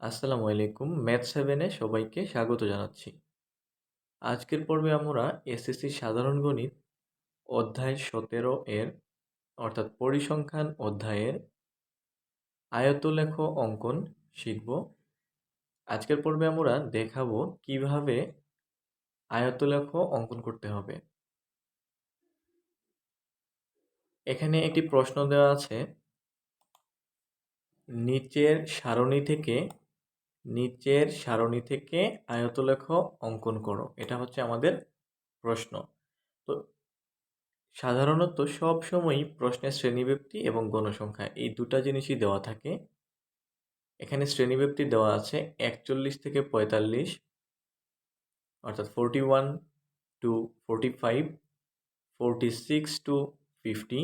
আসসালামু আলাইকুম। ম্যাথ সেভেনে সবাইকে স্বাগত জানাচ্ছি। আজকের পর্বে আমরা এসএসসি সাধারণ গণিত অধ্যায় সতেরো এর, অর্থাৎ পরিসংখ্যান অধ্যায়ের আয়তলেখ অঙ্কন শিখব। আজকের পর্বে আমরা দেখাবো কীভাবে আয়তলেখ অঙ্কন করতে হবে। এখানে একটি প্রশ্ন দেওয়া আছে, নিচের সারণী থেকে নিচের সারণী থেকে আয়তলেখ অঙ্কন করো। এটা হচ্ছে আমাদের প্রশ্ন। তো সাধারণত সব সময়ই প্রশ্নের শ্রেণীব্যক্তি এবং গণসংখ্যা এই দুটা জিনিসই দেওয়া থাকে। এখানে শ্রেণীব্যক্তি দেওয়া আছে একচল্লিশ থেকে পঁয়তাল্লিশ, অর্থাৎ forty one to forty five forty six to fifty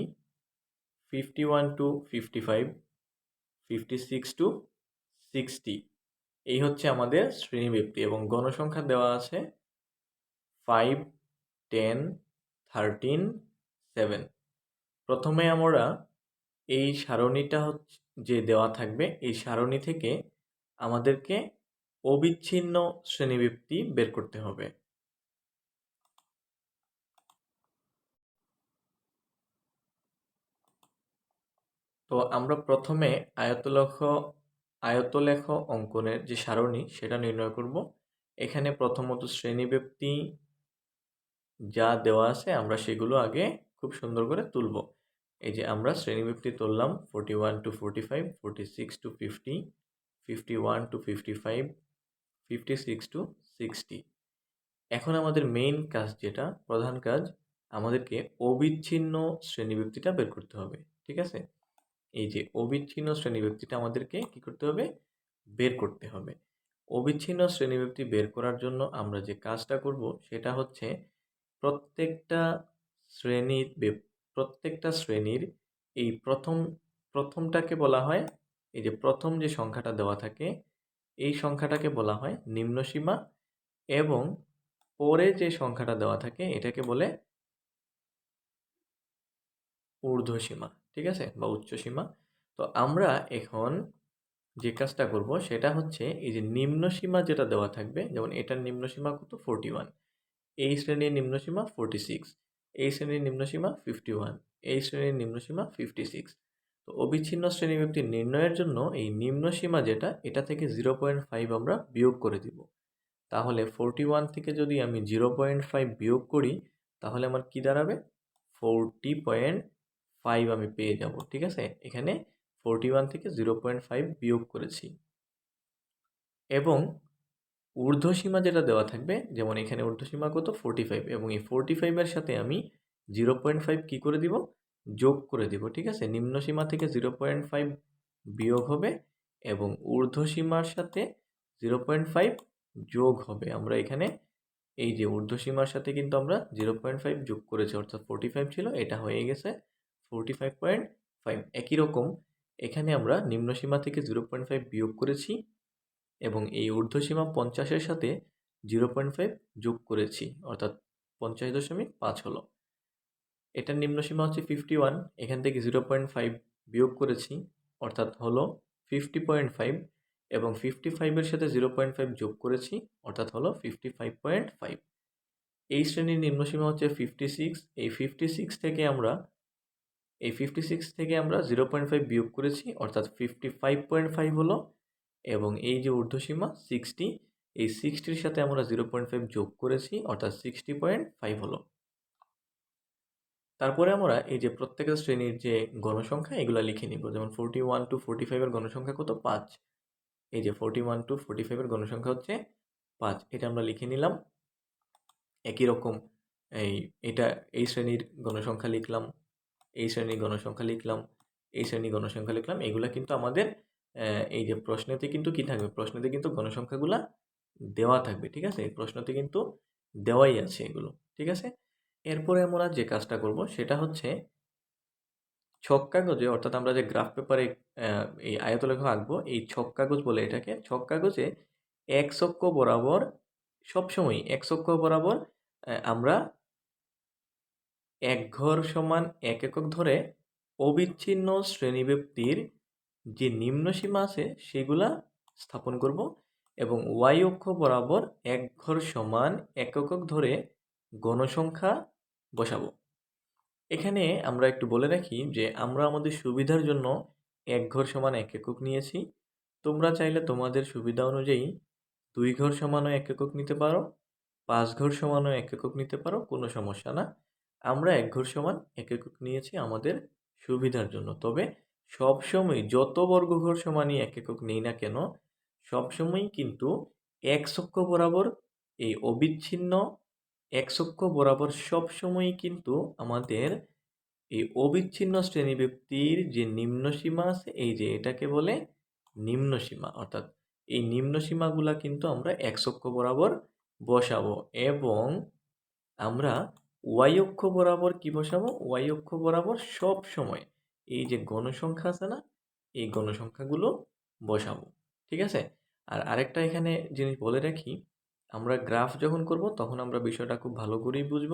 fifty one to fifty five fifty six to sixty এই হচ্ছে আমাদের শ্রেণীব্যক্তি এবং গণসংখ্যা দেওয়া আছে ফাইভ টেন থার্টিন সেভেন প্রথমে আমরা এই সারণীটা যে দেওয়া থাকবে, এই সারণী থেকে আমাদেরকে অবিচ্ছিন্ন শ্রেণীব্যক্তি বের করতে হবে। তো আমরা প্রথমে আয়তলক্ষ আয়তলেখ অঙ্কনের যে সারণী, সেটা নির্ণয় করব। এখানে প্রথমত শ্রেণীব্যক্তি যা দেওয়া আছে, আমরা সেগুলো আগে খুব সুন্দর করে তুলব। এই যে আমরা শ্রেণীব্যক্তি তুললাম forty one to forty five forty six to fifty fifty one to fifty five fifty six to sixty এখন আমাদের মেইন কাজ যেটা, প্রধান কাজ, আমাদেরকে অবিচ্ছিন্ন শ্রেণীব্যক্তিটা বের করতে হবে, ঠিক আছে? এই যে অবিচ্ছিন্ন শ্রেণীব্যক্তিটা আমাদেরকে কি করতে হবে? বের করতে হবে। অবিচ্ছিন্ন শ্রেণীব্যক্তি বের করার জন্য আমরা যে কাজটা করব সেটা হচ্ছে প্রত্যেকটা শ্রেণির প্রত্যেকটা শ্রেণির এই প্রথম, প্রথমটাকে বলা হয়, এই যে প্রথম যে সংখ্যাটা দেওয়া থাকে, এই সংখ্যাটাকে বলা হয় নিম্নসীমা এবং পরে যে সংখ্যাটা দেওয়া থাকে এটাকে বলে ঊর্ধ্বসীমা ঠিক আছে? বা উচ্চসীমা তো আমরা এখন যে কাজটা করব সেটা হচ্ছে এই যে নিম্নসীমা যেটা দেওয়া থাকবে, যেমন এটার নিম্নসীমা কত? ফোরটি ওয়ান এই শ্রেণির নিম্নসীমা ফোরটি সিক্স এই শ্রেণির নিম্নসীমা ফিফটি ওয়ান এই শ্রেণির নিম্নসীমা ফিফটি সিক্স তো অবিচ্ছিন্ন শ্রেণীব্যক্তি নির্ণয়ের জন্য এই নিম্নসীমা যেটা, এটা থেকে জিরো পয়েন্ট ফাইভ আমরা বিয়োগ করে দিব। তাহলে ফোরটি ওয়ান থেকে যদি আমি জিরো পয়েন্ট ফাইভ বিয়োগ করি, তাহলে আমার কি দাঁড়াবে? ফোরটি পয়েন্ট ফাইভ আমি পেয়ে যাব, ঠিক আছে? এখানে ফোরটি ওয়ান থেকে জিরো পয়েন্ট ফাইভ বিয়োগ করেছি। এবং ঊর্ধ্বসীমা যেটা দেওয়া থাকবে, যেমন এখানে ঊর্ধ্বসীমা কত? ফোরটি ফাইভ এবং এই ফোরটি ফাইভের সাথে আমি জিরো পয়েন্ট ফাইভ কী করে দিব? যোগ করে দিব, ঠিক আছে? নিম্নসীমা থেকে জিরো পয়েন্ট ফাইভ বিয়োগ হবে এবং ঊর্ধ্বসীমার সাথে জিরো পয়েন্ট ফাইভ যোগ হবে। আমরা এখানে এই যে ঊর্ধ্বসীমার সাথে কিন্তু আমরা জিরো পয়েন্ট ফাইভ যোগ করেছি, অর্থাৎ ফোরটি ফাইভ ছিল, এটা হয়ে গেছে ফোরটি ফাইভ পয়েন্ট ফাইভ একই রকম। এখানে আমরা নিম্নসীমা থেকে জিরো পয়েন্ট ফাইভ বিয়োগ করেছি এবং এই ঊর্ধ্বসীমা পঞ্চাশের সাথে জিরো পয়েন্ট ফাইভ যোগ করেছি, অর্থাৎ পঞ্চাশ দশমিক পাঁচ হলো। এটার নিম্নসীমা হচ্ছে ফিফটি ওয়ান এখান থেকে জিরো পয়েন্ট ফাইভ বিয়োগ করেছি, অর্থাৎ হলো ফিফটি পয়েন্ট ফাইভ এবং ফিফটি ফাইভের সাথে জিরো পয়েন্ট ফাইভ যোগ করেছি, অর্থাৎ হলো ফিফটি ফাইভ পয়েন্ট ফাইভ এই শ্রেণির নিম্নসীমা হচ্ছে ফিফটি সিক্স এই ফিফটি সিক্স থেকে আমরা এই ফিফটি সিক্স থেকে আমরা জিরো পয়েন্ট ফাইভ বিয়োগ করেছি, অর্থাৎ ফিফটি ফাইভ পয়েন্ট ফাইভ হলো, এবং এই যে ঊর্ধ্বসীমা সিক্সটি এই সিক্সটির সাথে আমরা জিরো পয়েন্ট ফাইভ যোগ করেছি, অর্থাৎ সিক্সটি পয়েন্ট ফাইভ হলো। তারপরে আমরা এই যে প্রত্যেকটা শ্রেণির যে গণসংখ্যা, এগুলো লিখে নিব। যেমন ফোরটি ওয়ান টু ফোরটি ফাইভের গণসংখ্যা কত? পাঁচ। এই যে ফোরটি ওয়ান টু ফোরটি ফাইভের গণসংখ্যা হচ্ছে পাঁচ। এটা আমরা লিখে নিলাম। একই রকম এই, এটা এই শ্রেণির গণসংখ্যা লিখলাম। এই শ্রেণির গণসংখ্যা লিখলাম, এই শ্রেণির গণসংখ্যা লিখলাম, এগুলা কিন্তু আমাদের এই যে প্রশ্নেতে কিন্তু কি থাকবে? প্রশ্নেতে কিন্তু গণসংখ্যাগুলা দেওয়া থাকবে, ঠিক আছে? এই প্রশ্নতে কিন্তু দেওয়াই আছে এগুলো, ঠিক আছে? এরপরে আমরা যে কাজটা করব সেটা হচ্ছে ছক কাগজে, অর্থাৎ আমরা যে গ্রাফ পেপারে এই আয়তলেখ আঁকবো, এই ছক কাগজ বলে এটাকে, ছক কাগজে এক চক্ষ বরাবর সবসময় এক চক্ষ বরাবর আমরা এক ঘর সমান এক একক ধরে অবিচ্ছিন্ন শ্রেণীব্যক্তির যে নিম্ন সীমা আছে সেগুলা স্থাপন করব এবং ওয়াই অক্ষ বরাবর এক ঘর সমান এক একক ধরে গণসংখ্যা বসাবো। এখানে আমরা একটু বলে রাখি যে আমরা আমাদের সুবিধার জন্য এক ঘর সমান এক একক নিয়েছি। তোমরা চাইলে তোমাদের সুবিধা অনুযায়ী দুই ঘর সমানও এক একক নিতে পারো, পাঁচ ঘর সমানও এক একক নিতে পারো, কোনো সমস্যা না। আমরা এক ঘর সমান এক একক নিয়েছি আমাদের সুবিধার জন্য। তবে সবসময় যত বর্গ ঘর সমানই এক একক নেই না কেন, সবসময়ই কিন্তু এক অক্ষ বরাবর এই অবিচ্ছিন্ন এক অক্ষ বরাবর সবসময়ই কিন্তু আমাদের এই অবিচ্ছিন্ন শ্রেণীব্যক্তির যে নিম্ন সীমা আছে, এই যে এটাকে বলে নিম্ন সীমা, অর্থাৎ এই নিম্ন সীমাগুলা কিন্তু আমরা এক অক্ষ বরাবর বসাবো এবং আমরা ওয়াই অক্ষ বরাবর কি বসাবো? ওয়াই অক্ষ বরাবর সব সময় এই যে গণসংখ্যা আছে না, এই গণসংখ্যাগুলো বসাবো, ঠিক আছে? আর আরেকটা এখানে জিনিস বলে রাখি, আমরা গ্রাফ যখন করব তখন আমরা বিষয়টা খুব ভালো করেই বুঝব।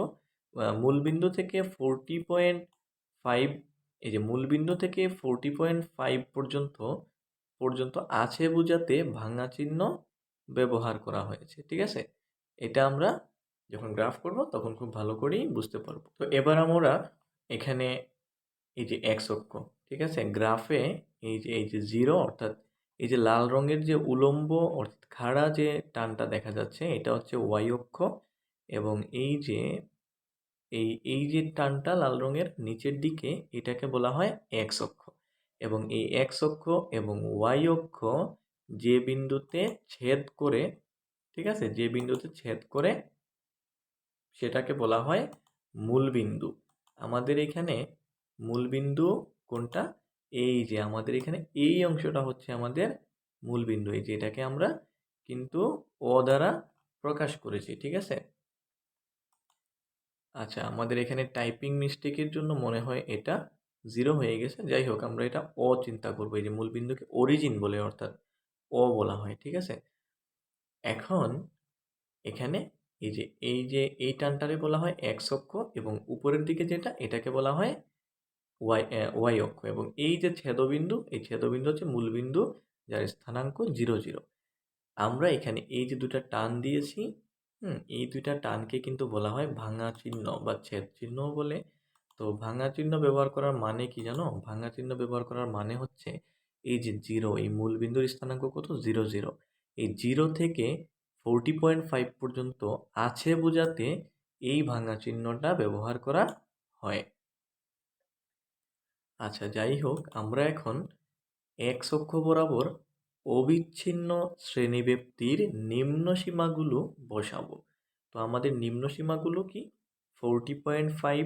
মূলবিন্দু থেকে ফোরটি পয়েন্ট ফাইভ এই যে মূলবিন্দু থেকে ফোরটি পয়েন্ট ফাইভ পর্যন্ত পর্যন্ত আছে বোঝাতে ভাঙা চিহ্ন ব্যবহার করা হয়েছে, ঠিক আছে? এটা আমরা যখন গ্রাফ করব, তখন খুব ভালো করেই বুঝতে পারব। তো এবার আমরা এখানে এই যে এক্স অক্ষ, ঠিক আছে? গ্রাফে এই যে এই যে জিরো অর্থাৎ এই যে লাল রঙের যে উলম্ব, অর্থাৎ খাড়া যে টানটা দেখা যাচ্ছে, এটা হচ্ছে ওয়াই অক্ষ এবং এই যে, এই এই যে টানটা লাল রঙের নিচের দিকে, এটাকে বলা হয় এক্স অক্ষ এবং এই এক্স অক্ষ এবং ওয়াই অক্ষ যে বিন্দুতে ছেদ করে, ঠিক আছে? যে বিন্দুতে ছেদ করে সেটাকে বলা হয় মূলবিন্দু। আমাদের এখানে মূলবিন্দু কোনটা? এই যে আমাদের এখানে এই অংশটা হচ্ছে আমাদের মূলবিন্দু। এই যে এটাকে আমরা কিন্তু অ দ্বারা প্রকাশ করেছি, ঠিক আছে? আচ্ছা আমাদের এখানে টাইপিং মিস্টেকের জন্য মনে হয় এটা জিরো হয়ে গেছে। যাই হোক, আমরা এটা অ চিন্তা করব। এই যে মূলবিন্দুকে অরিজিন বলে, অর্থাৎ অ বলা হয়, ঠিক আছে? এখন এখানে এই যে এই যে, এই টানটারে বলা হয় এক্স অক্ষ এবং উপরের দিকে যেটা, এটাকে বলা হয় ওয়াই ওয়াই অক্ষ এবং এই যে ছেদবিন্দু, এই ছেদবিন্দু হচ্ছে মূলবিন্দু যার স্থানাঙ্ক জিরো জিরো। আমরা এখানে এই যে দুটা টান দিয়েছি, হুম, এই দুইটা টানকে কিন্তু বলা হয় ভাঙা চিহ্ন বা ছেদ চিহ্ন বলে। তো ভাঙা চিহ্ন ব্যবহার করার মানে কি জানো? ভাঙা চিহ্ন ব্যবহার করার মানে হচ্ছে এই যে জিরো, এই মূলবিন্দুর স্থানাঙ্ক কত? Zero zero. এই জিরো থেকে ফোরটি পয়েন্ট ফাইভ পর্যন্ত আছে বোঝাতে এই ভাঙা চিহ্নটা ব্যবহার করা হয়। আচ্ছা যাই হোক, আমরা এখন এক অক্ষ বরাবর অবিচ্ছিন্ন শ্রেণীব্যক্তির নিম্ন সীমাগুলো বসাবো। তো আমাদের নিম্ন সীমাগুলো কি? Forty point five,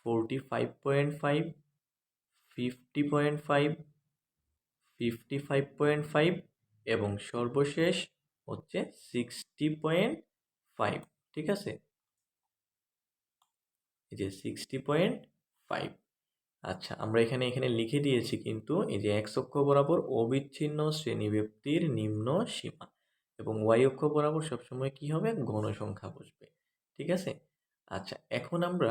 forty five point five, fifty point five, fifty five point five এবং সর্বশেষ হচ্ছে সিক্সটি পয়েন্ট ফাইভ ঠিক আছে? এই যে সিক্সটি পয়েন্ট ফাইভ আচ্ছা আমরা এখানে এখানে লিখে দিয়েছি কিন্তু এই যে এক্স অক্ষ বরাবর অবিচ্ছিন্ন শ্রেণীব্যক্তির নিম্ন সীমা এবং ওয়াই অক্ষ বরাবর সবসময় কি হবে? গণসংখ্যা বসবে, ঠিক আছে? আচ্ছা এখন আমরা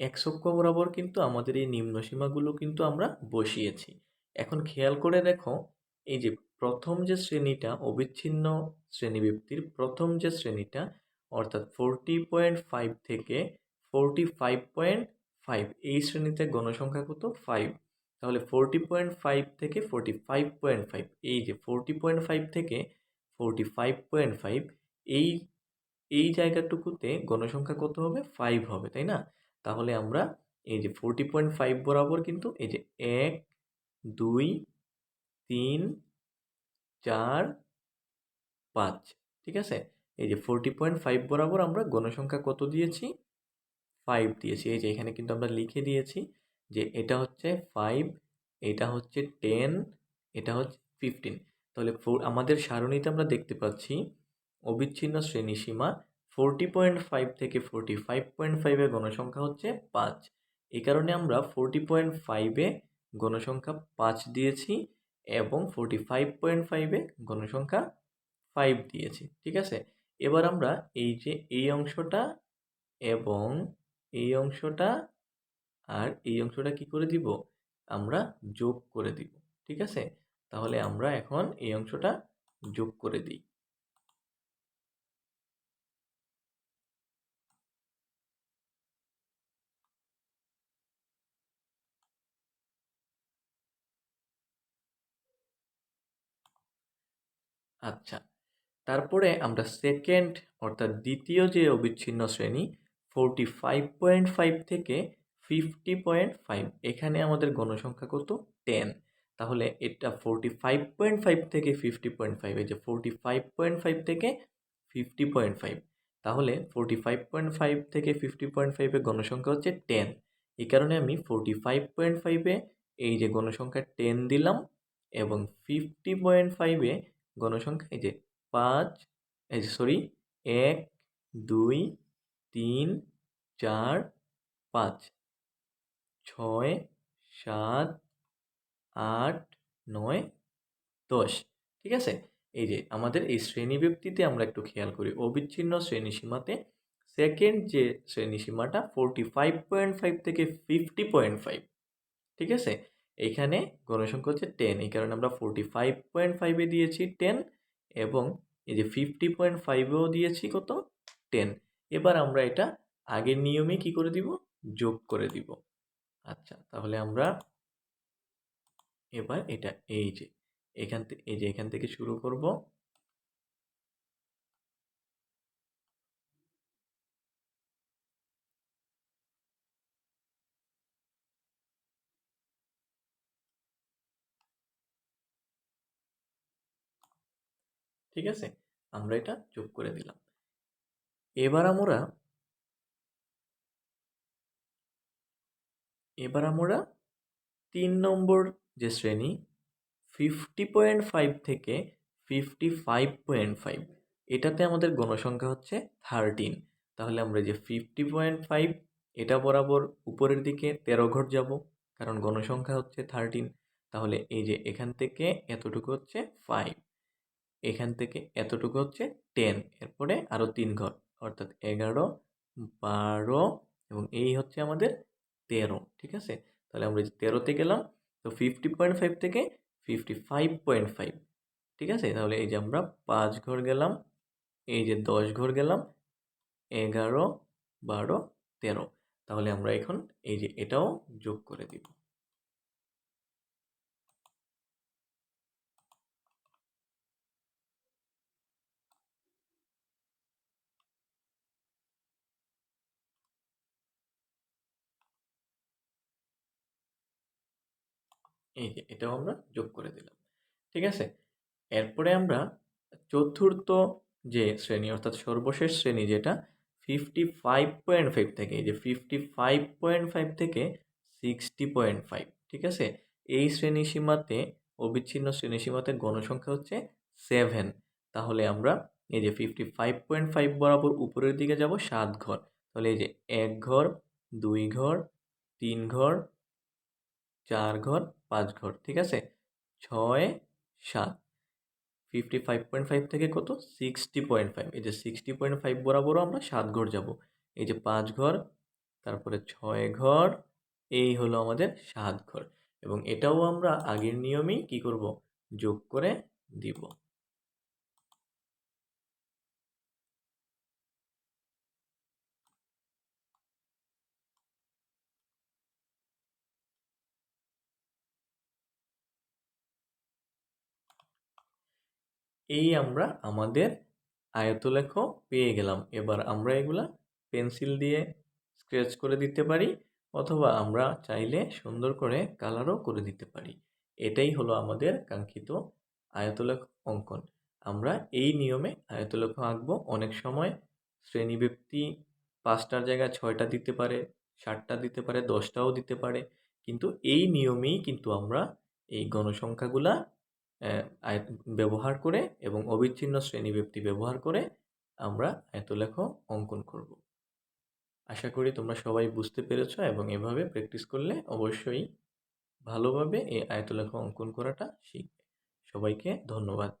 এক অক্ষ বরাবর কিন্তু আমাদের এই নিম্ন সীমাগুলো কিন্তু আমরা বসিয়েছি। এখন খেয়াল করে দেখো এই যে প্রথম যে শ্রেণীটা অবিচ্ছিন্ন শ্রেণীব্যক্তির প্রথম যে শ্রেণীটা, অর্থাৎ ফোরটি পয়েন্ট ফাইভ থেকে ফোরটি ফাইভ পয়েন্ট ফাইভ এই শ্রেণীতে গণসংখ্যা কত? ফাইভ তাহলে ফোরটি পয়েন্ট ফাইভ থেকে ফোরটি ফাইভ পয়েন্ট ফাইভ এই যে ফোরটি পয়েন্ট ফাইভ থেকে ফোরটি ফাইভ পয়েন্ট ফাইভ এই এই জায়গাটুকুতে গণসংখ্যা কত হবে? ফাইভ হবে, তাই না? তাহলে আমরা এই যে ফোরটি পয়েন্ট ফাইভ বরাবর কিন্তু এই যে এক, দুই তিন, চার, পাঁচ, ঠিক আছে? এই যে ফোরটি পয়েন্ট ফাইভ বরাবর আমরা গণসংখ্যা কত দিয়েছি? ফাইভ দিয়েছি। এই যে এখানে কিন্তু আমরা লিখে দিয়েছি যে এটা হচ্ছে ফাইভ এটা হচ্ছে টেন এটা হচ্ছে ফিফটিন তাহলে ফোর আমাদের সারণীতে আমরা দেখতে পাচ্ছি অবিচ্ছিন্ন শ্রেণি সীমা ফোরটি পয়েন্ট ফাইভ থেকে ফোরটি ফাইভ পয়েন্ট ফাইভে গণসংখ্যা হচ্ছে পাঁচ। এই কারণে আমরা ফোরটি পয়েন্ট ফাইভে গণসংখ্যা পাঁচ দিয়েছি। এবং ফোরটি ফাইভ পয়েন্ট ফাইভে গণসংখ্যা ফাইভ দিয়েছে, ঠিক আছে? এবার আমরা এই যে এই অংশটা এবং এই অংশটা আর এই অংশটা কি করে দিব? আমরা যোগ করে দিব, ঠিক আছে? তাহলে আমরা এখন এই অংশটা যোগ করে দিই। আচ্ছা তারপরে আমরা সেকেন্ড অর্থাৎ দ্বিতীয় যে অবিচ্ছিন্ন শ্রেণি ফোরটি ফাইভ পয়েন্ট ফাইভ থেকে ফিফটি পয়েন্ট ফাইভ এখানে আমাদের গণসংখ্যা কত? টেন তাহলে এটা ফোরটি ফাইভ পয়েন্ট ফাইভ থেকে ফিফটি পয়েন্ট ফাইভ এই যে ফোরটি ফাইভ পয়েন্ট ফাইভ থেকে ফিফটি পয়েন্ট ফাইভ তাহলে ফোরটি ফাইভ পয়েন্ট ফাইভ থেকে ফিফটি পয়েন্ট ফাইভে গণসংখ্যা হচ্ছে টেন এই কারণে আমি ফোরটি ফাইভ পয়েন্ট ফাইভে এই যে গণসংখ্যা টেন দিলাম এবং ফিফটি পয়েন্ট ফাইভে গণসংখ্যা, এই যে পাঁচ, এই যে সরি এক, দুই, তিন, চার, পাঁচ, ছয়, সাত, আট, নয়, দশ, ঠিক আছে? এই যে আমাদের এই শ্রেণীব্যক্তিতে আমরা একটু খেয়াল করি। অবিচ্ছিন্ন শ্রেণীসীমাতে সেকেন্ড যে শ্রেণীসীমাটা ফোরটি ফাইভ পয়েন্ট ফাইভ থেকে ফিফটি পয়েন্ট ফাইভ ঠিক আছে? এইখানে গণসংখ্যা হচ্ছে টেন এই কারণে আমরা ফোরটি ফাইভ পয়েন্ট ফাইভে দিয়েছি টেন এবং এই যে ফিফটি পয়েন্ট ফাইভেও দিয়েছি কত? টেন এবার আমরা এটা আগের নিয়মে কি করে দিব? যোগ করে দিব। আচ্ছা তাহলে আমরা এবার এটা এই যে, এখান থেকে এই যে এখান থেকে শুরু করব। ঠিক আছে? আমরা এটা যোগ করে দিলাম। এবার আমরা এবার আমরা তিন নম্বর যে শ্রেণি ফিফটি পয়েন্ট ফাইভ থেকে ফিফটি ফাইভ পয়েন্ট ফাইভ এটাতে আমাদের গণসংখ্যা হচ্ছে থার্টিন তাহলে আমরা যে ফিফটি পয়েন্ট ফাইভ এটা বরাবর উপরের দিকে তেরো ঘর যাব, কারণ গণসংখ্যা হচ্ছে থার্টিন তাহলে এই যে এখান থেকে এতটুকু হচ্ছে ফাইভ এখান থেকে এতটুকু হচ্ছে টেন এরপরে আরও তিন ঘর, অর্থাৎ এগারো, বারো এবং এই হচ্ছে আমাদের তেরো, ঠিক আছে? তাহলে আমরা তেরোতে গেলাম, তো ফিফটি পয়েন্ট ফাইভ থেকে ফিফটি ফাইভ পয়েন্ট ফাইভ ঠিক আছে? তাহলে এই যে আমরা পাঁচ ঘর গেলাম, এই যে দশ ঘর গেলাম, এগারো, বারো, তেরো, তাহলে আমরা এখন এই যে এটাও যোগ করে দিব। এই যে, এটাও আমরা যোগ করে দিলাম। ঠিক আছে? এরপরে আমরা চতুর্থ যে শ্রেণি, অর্থাৎ সর্বশেষ শ্রেণি যেটা ফিফটি ফাইভ পয়েন্ট ফাইভ থেকে, এই যে ফিফটি ফাইভ পয়েন্ট ফাইভ থেকে সিক্সটি পয়েন্ট ফাইভ ঠিক আছে? এই শ্রেণীসীমাতে অবিচ্ছিন্ন শ্রেণীসীমাতে গণসংখ্যা হচ্ছে সেভেন তাহলে আমরা এই যে ফিফটি ফাইভ পয়েন্ট ফাইভ বরাবর উপরের দিকে যাব সাত ঘর। তাহলে এই যে এক ঘর, দুই ঘর, তিন ঘর, চার ঘর পাঁচ ঘর, ঠিক আছে? ছয়, সাত। ফিফটি ফাইভ পয়েন্ট ফাইভ থেকে কত? সিক্সটি পয়েন্ট ফাইভ এই যে সিক্সটি পয়েন্ট ফাইভ বরাবরও আমরা সাত ঘর যাব। এই যে পাঁচ ঘর, তারপরে ছয় ঘর, এই হলো আমাদের সাত ঘর। এবং এটাও আমরা আগের নিয়মেই কি করব? যোগ করে দিব। এই আমরা আমাদের আয়তলেখ পেয়ে গেলাম। এবার আমরা এগুলা পেন্সিল দিয়ে স্কেচ করে দিতে পারি অথবা আমরা চাইলে সুন্দর করে কালারও করে দিতে পারি। এটাই হলো আমাদের কাঙ্ক্ষিত আয়তলেখ অঙ্কন। আমরা এই নিয়মে আয়তলেখ আঁকবো। অনেক সময় শ্রেণীব্যক্তি পাঁচটার জায়গায় ছয়টা দিতে পারে ষাটটা দিতে পারে, দশটাও দিতে পারে। কিন্তু এই নিয়মেই কিন্তু আমরা এই গণসংখ্যাগুলা ব্যবহার করে এবং অবিচ্ছিন্ন শ্রেণীব্যক্তি ব্যবহার করে আমরা আয়তলেখ অঙ্কন করব। আশা করি তোমরা সবাই বুঝতে পেরেছ এবং এভাবে প্র্যাকটিস করলে অবশ্যই ভালোভাবে এই আয়তলেখ অঙ্কন করাটা শিখবে। সবাইকে ধন্যবাদ।